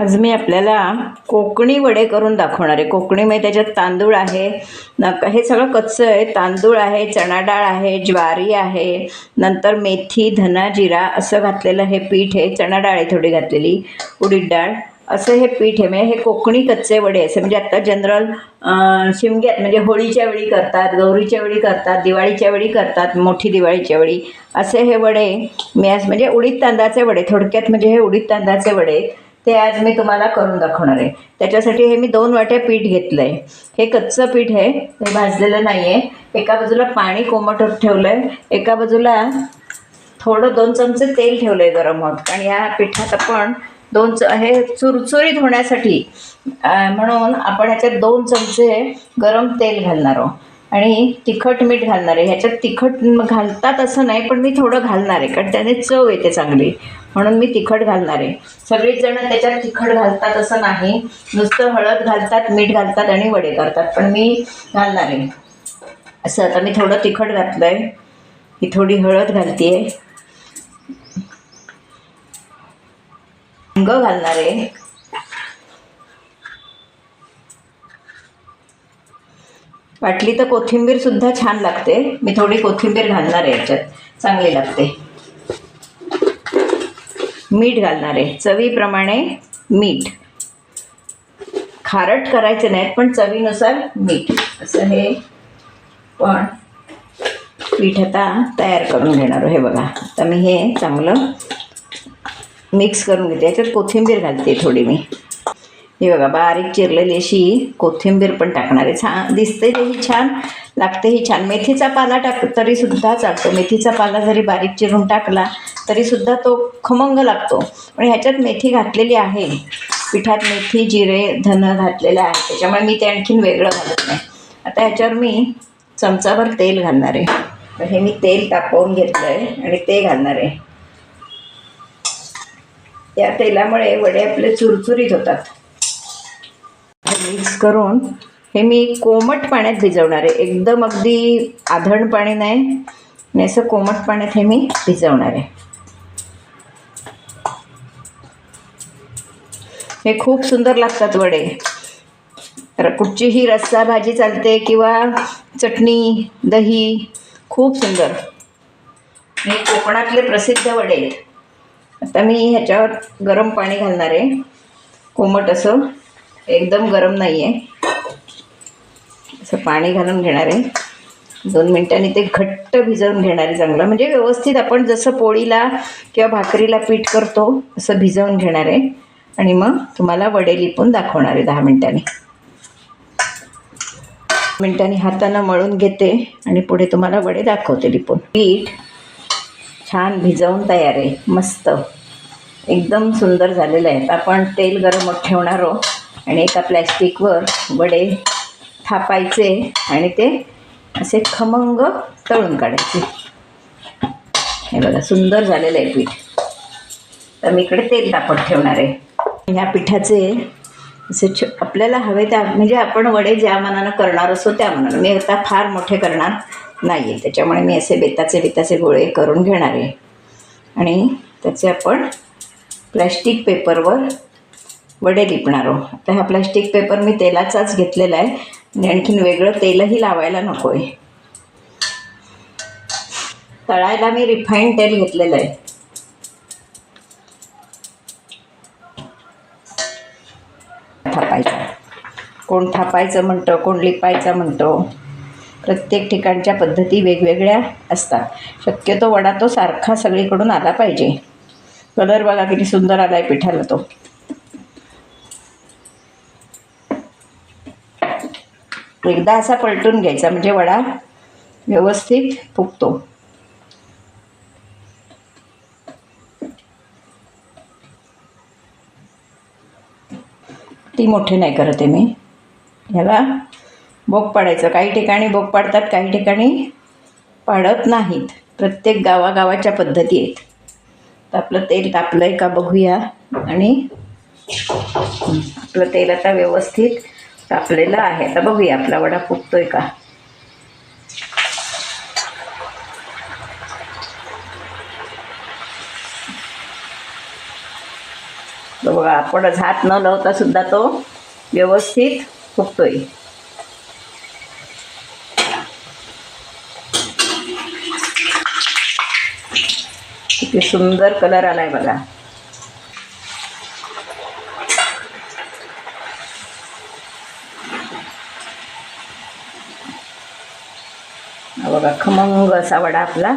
आज मी आपल्याला कोकणी वडे करून दाखवणार आहे. म्हणजे त्याच्यात तांदूळ आहे. न हे सगळं कच्चं आहे. तांदूळ आहे चणा डाळ आहे ज्वारी आहे. नंतर मेथी धना जिरा असं घातलेलं हे पीठ आहे. चणा डाळ आहे थोडी घातलेली. उडीद डाळ. असं हे पीठ आहे. म्हणजे हे कोकणी कच्चे वडे असे. म्हणजे आत्ता जनरल शिमग्यात म्हणजे होळीच्या वेळी करतात गौरीच्या वेळी करतात दिवाळीच्या वेळी करतात मोठी दिवाळीच्या वेळी. असे हे वडे मी आज म्हणजे उडीद तांदळाचे वडे. थोडक्यात म्हणजे हे उडीद तांदळाचे वडे. ते आज मी तुम्हाला करून दाखवणार आहे. त्याच्यासाठी हे मी दोन वाट्या पीठ घेतलं आहे हे कच्चं पीठ आहे हे भाजलेलं नाही आहे एका बाजूला पाणी कोमट ठेवलं आहे एका बाजूला थोडं दोन चमचे तेल ठेवलं आहे गरम होत. आणि या पिठात आपण दोन च हे चुरचुरीत होण्यासाठी म्हणून आपण ह्याच्यात दोन चमचे गरम तेल घालणार आहोत. आणि तिखट मीठ घालणार आहे. ह्याच्यात तिखट घालतात असं नाही पण मी थोडं घालणार आहे कारण त्याने चव येते चांगली. म्हणून मी तिखट घालणार आहे. सगळेच जण त्याच्यात तिखट घालतात असं नाही. नुसतं हळद घालतात मीठ घालतात आणि वडे करतात पण मी घालणार आहे. असं आता मी थोडं तिखट घातलं आहे ही थोडी हळद घालते आहे हिंग घालणार आहे. वाटली तर कोथिंबीर सुद्धा छान लागते. मी थोडी कोथिंबीर घालणार आहे याच्यात. चांगली लागते. मीठ घालणार आहे. चवीप्रमाणे मीठ. खारट करायचे नाहीत पण चवीनुसार मीठ. असं हे पण पीठ आता तयार करून घेणार हे बघा. आता मी हे चांगलं मिक्स करून घेते. याच्यात कोथिंबीर घालते थोडी मी. हे बघा बारीक चिरलेली अशी कोथिंबीर पण टाकणार आहे. छान दिसते तेही छान लागतेही छान. मेथीचा पाला टाक तरीसुद्धा चालतो. मेथीचा पाला जरी बारीक चिरून टाकला तरीसुद्धा तो खमंग लागतो. पण ह्याच्यात मेथी घातलेली आहे. पिठात मेथी जिरे धन घातलेलं आहे. त्याच्यामुळे मी ते आणखीन वेगळं घालत नाही. आता ह्याच्यावर मी चमचाभर तेल घालणार आहे. तर हे मी तेल तापवून घेतलं आहे आणि ते घालणार आहे. या तेलामुळे वडे आपले चुरचुरीत होतात. मिक्स करून हे मी कोमट पाण्यात भिजवणार आहे. एकदम अगदी आधण पाणी नाही. आणि असं कोमट पाण्यात हे मी भिजवणार आहे. हे खूप सुंदर लागतात वडे. तर कुठचीही रस्सा भाजी चालते किंवा चटणी दही खूप सुंदर. हे कोकणातले प्रसिद्ध वडे. आहेत आता मी ह्याच्यावर गरम पाणी घालणार आहे. कोमट असं. एकदम गरम नाही आहे असं पाणी घालून घेणार आहे. दोन मिनटांनी ते घट्ट भिजवून घेणार आहे चांगलं. म्हणजे व्यवस्थित आपण जसं पोळीला किंवा भाकरीला पीठ करतो असं भिजवून घेणार आहे. आणि मग तुम्हाला वडे लिपून दाखवणार आहे दहा मिनटांनी. मिनटांनी हातानं मळून घेते आणि पुढे तुम्हाला वडे दाखवते लिपून. पीठ छान भिजवून तयार आहे. मस्त. एकदम सुंदर झालेलं आहे. आपण तेल गरम ठेवणार आहोत. आणि एका प्लॅस्टिकवर वडे थापायचे आणि ते असे खमंग तळून काढायचे. हे बघा सुंदर झालेलं आहे पीठ. तर मी इकडे तेल तापत ठेवणार आहे. ह्या पिठाचे असे छ आपल्याला हवे त्या म्हणजे आपण वडे ज्या मनानं करणार असो त्या मनानं. मी आता फार मोठे करणार नाही आहे त्याच्यामुळे मी असे बेताचे बेताचे गोळे करून घेणार आहे. आणि त्याचे आपण प्लॅस्टिक पेपरवर वडे लिपणारो आता हा प्लॅस्टिक पेपर मी तेलाचाच घेतलेला आहे. आणि आणखीन वेगळं तेलही लावायला नको आहे तळायला मी रिफाईंड तेल घेतलेलं आहे. थापायचा. कोण थापायचं म्हणतं कोण लिपायचं म्हणतो. प्रत्येक ठिकाणच्या पद्धती वेगवेगळ्या असतात. शक्यतो वडा तो सारखा सगळीकडून आला पाहिजे. कलर बघा किती सुंदर आला आहे पिठाला तो. एकदा असा पलटून घ्यायचा म्हणजे वडा व्यवस्थित फुगतो. ती मोठे नाही करत आहे मी. ह्याला भोग पाडायचं. काही ठिकाणी भोग पाडतात काही ठिकाणी पाडत नाहीत. प्रत्येक गावागावाच्या पद्धती आहेत. तर आपलं तेल तापलं आहे का बघूया. आणि आपलं तेल आता व्यवस्थित तापलेलं आहे. आता बघूया आपला वडा फुगतोय का? बघा आपणच हात न लावता सुद्धा तो व्यवस्थित फुगतोय किती सुंदर कलर आलाय बघा. बघा खमंग असा वडा आपला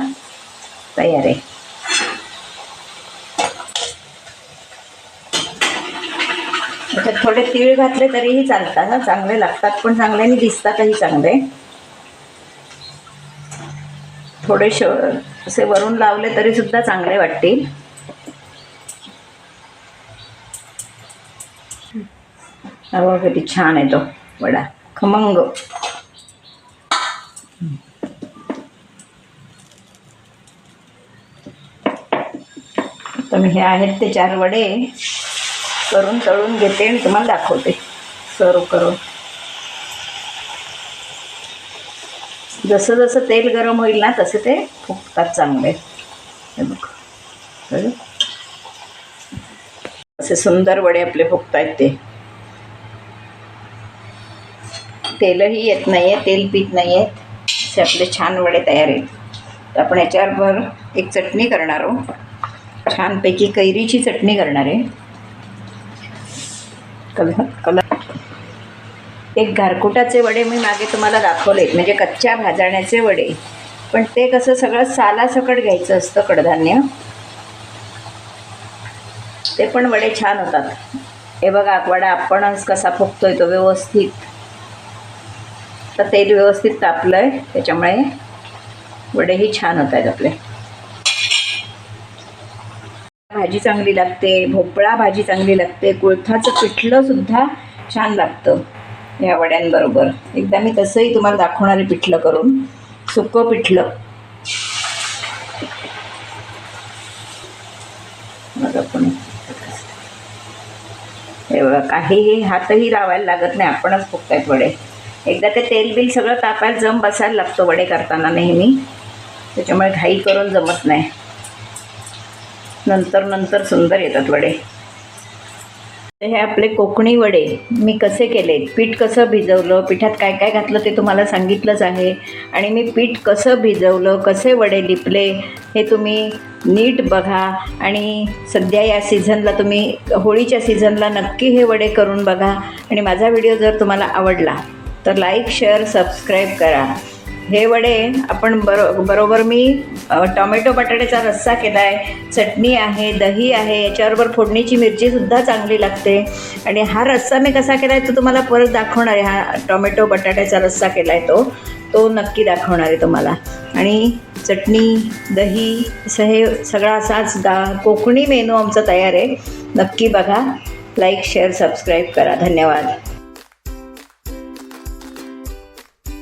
तयार आहे. त्याच्यात थोडे तीळ घातले तरीही चालतात ना चांगले लागतात पण चांगले आणि दिसतातही चांगले. थोडे श असे वरून लावले तरी सुद्धा चांगले वाटतील. किती छान आहे तो वडा खमंग. तर मी हे आहेत ते चार वडे करून तळून घेते आणि तुम्हाला दाखवते. सर्व करून. जसं जसं तेल गरम होईल ना तसे ते फुगतात चांगले. हे बघ. असे सुंदर वडे आपले फुगत आहेत ते. तेलही येत नाही आहे तेल पीत नाही आहेत असे आपले छान वडे तयार आहेत. आपण याच्यावर एक चटणी करणार आहोत. छानपैकी कैरीची चटणी करणार आहे. Colour colour. एक गारकुटाचे वडे मी मागे तुम्हाला दाखवलेत म्हणजे कच्च्या भाजण्याचे वडे. पण ते कसं सगळं सालासकट घ्यायचं असतं कडधान्य. ते पण वडे छान होतात. हे बघा वडा आपणच कसा फुगतोय तो व्यवस्थित. तर तेल व्यवस्थित तापलं आहे त्याच्यामुळे वडेही छान होत आहेत आपले. भाजी चांगली लागते भोपळा भाजी चांगली लागते कुळथाचं पिठलं सुद्धा छान लागतं या वड्यांबरोबर. एकदा मी तसंही तुम्हाला दाखवणारे पिठलं करून. सुकं पिठलं. बघा पण. हे काहीही हातही लावायला लागत नाही आपणच फुकतायत वडे एकदा ते तेल बिल सगळं तापायला जम बसायला लागतो वडे करताना नेहमी. त्याच्यामुळे घाई करून जमत नाही. नंतर नंतर सुंदर येतात वडे. हे आपले कोकणी वडे मी कसे केले पीठ कसं भिजवलं? पिठात काय काय घातलं ते तुम्हाला सांगितलंच आहे. आणि मी पीठ कसं भिजवलं? कसे वडे लिपले? हे तुम्ही नीट बघा. आणि सध्या या सीझनला तुम्ही होळीच्या सीझनला नक्की हे वडे करून बघा. आणि माझा व्हिडिओ जर तुम्हाला आवडला तर लाईक शेअर सबस्क्राईब करा. हे वडे आपण बरो बरोबर मी टॉमॅटो बटाट्याचा रस्सा केला आहे चटणी आहे दही आहे याच्याबरोबर फोडणीची मिरचीसुद्धा चांगली लागते. आणि हा रस्सा मी कसा केला आहे तो तुम्हाला परत दाखवणार आहे. हा टोमॅटो बटाट्याचा रस्सा केला आहे तो तो नक्की दाखवणार आहे तुम्हाला. आणि चटणी दही असं हे सगळा असाच दा कोकणी मेनू आमचा तयार आहे. नक्की बघा. लाईक शेअर सबस्क्राईब करा. धन्यवाद.